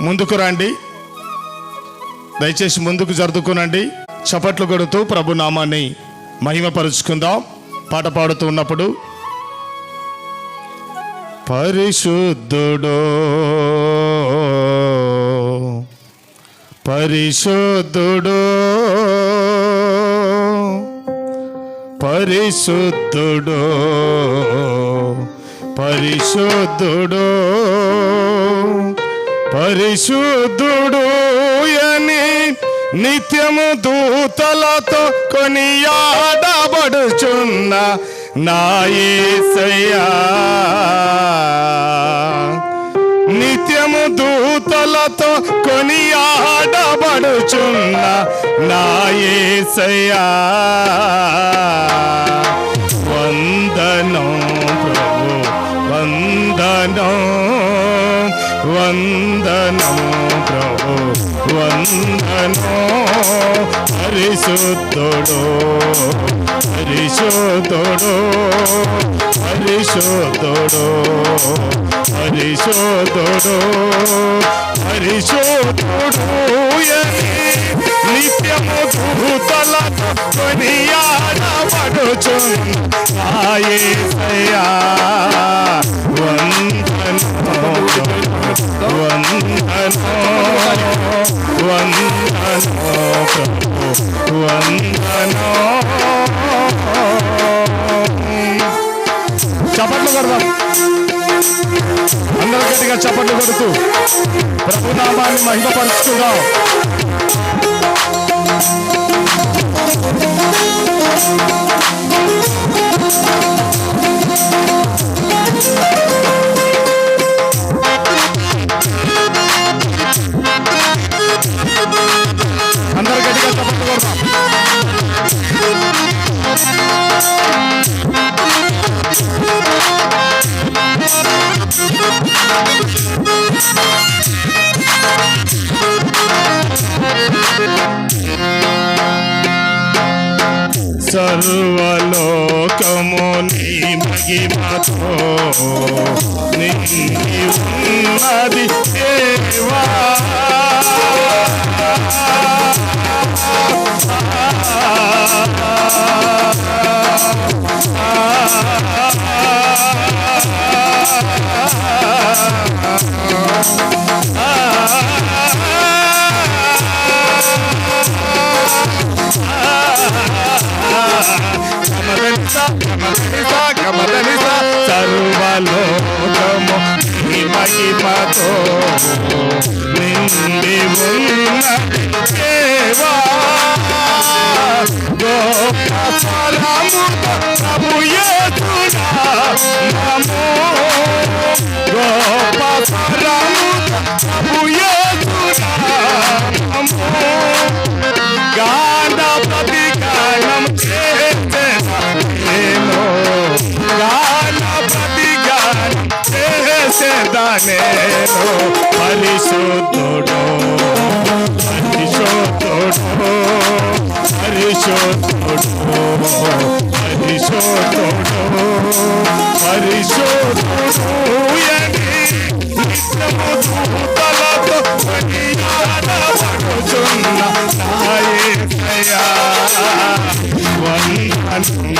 ముందుకు రండి. దయచేసి ముందుకు జరుదుకునండి చప్పట్లు కొడుతూ ప్రభునామాన్ని మహిమపరుచుకుందాం. పాట పాడుతూ ఉన్నప్పుడు పరిశుద్ధుడో పరిశుద్ధుడో పరిశుద్ధుడో పరిశుద్ధుడో పరిశుద్ధుడు అని నిత్యము దూతలతో కొనియాడబడుచున్న నాయసయ్యా నిత్యము దూతలతో కొనియాడబడుచున్న నాయసయ్యా వందనం ప్రభు వందనం పరిశుద్ధుడు పరిశుద్ధుడు పరిశుద్ధుడు పరిశుద్ధుడు పరిశుద్ధుడు. అని నిత్యము దూతల కొనియాడబడుచున్నాయేసయ్యా వందనో వందనో ప్రభు వందనో చప్పట్లు కొడదాం. అందరూ గట్టిగా చప్పట్లు కొడుతూ. ప్రభునామాన్ని మహిమపరుచుకుందాం. సర్వలోకము నీ మహిమతో నిండి ఉన్నది దేవా సర్వలోకము ಪಾಕಿ ಪಾತೋ ನಿಂದೆ হরিশোধনো হরিশোধনো হরিশোধনো হরিশোধনো হরিশোধনো వందనో వందనో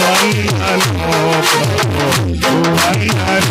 వందనో I